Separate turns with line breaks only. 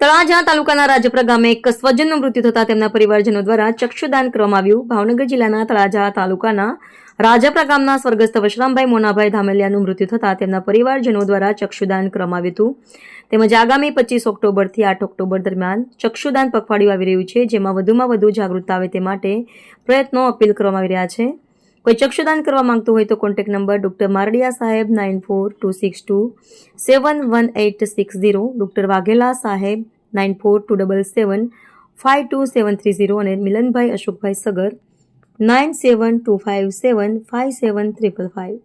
તળાજા તાલુકાના રાજપરા ગામે એક સ્વજનનું મૃત્યુ થતાં તેમના પરિવારજનો દ્વારા ચક્ષુદાન કરવામાં આવ્યું. ભાવનગર જિલ્લાના તળાજા તાલુકાના રાજપરા ગામના સ્વર્ગસ્થ વશરામભાઈ મોનાભાઈ ધામેલિયાનું મૃત્યુ થતા તેમના પરિવારજનો દ્વારા ચક્ષુદાન કરવામાં આવ્યું હતું. તેમજ આગામી પચીસ ઓક્ટોબરથી આઠ ઓક્ટોબર દરમિયાન ચક્ષુદાન પખવાડિયું આવી રહ્યું છે, જેમાં વધુમાં વધુ જાગૃતતા આવે તે માટે પ્રયત્નો અપીલ કરવામાં આવી રહ્યા છે. કોઈ ચક્ષુદાન કરવા માંગતું હોય તો કોન્ટેક્ટ નંબર ડૉક્ટર મારડિયા સાહેબ nine four two six two seven one eight six zero, doctor Vaghela સાહેબ nine four two double seven five two seven three zero અને મિલનભાઈ અશોકભાઈ Sagar nine seven two five seven five seven triple five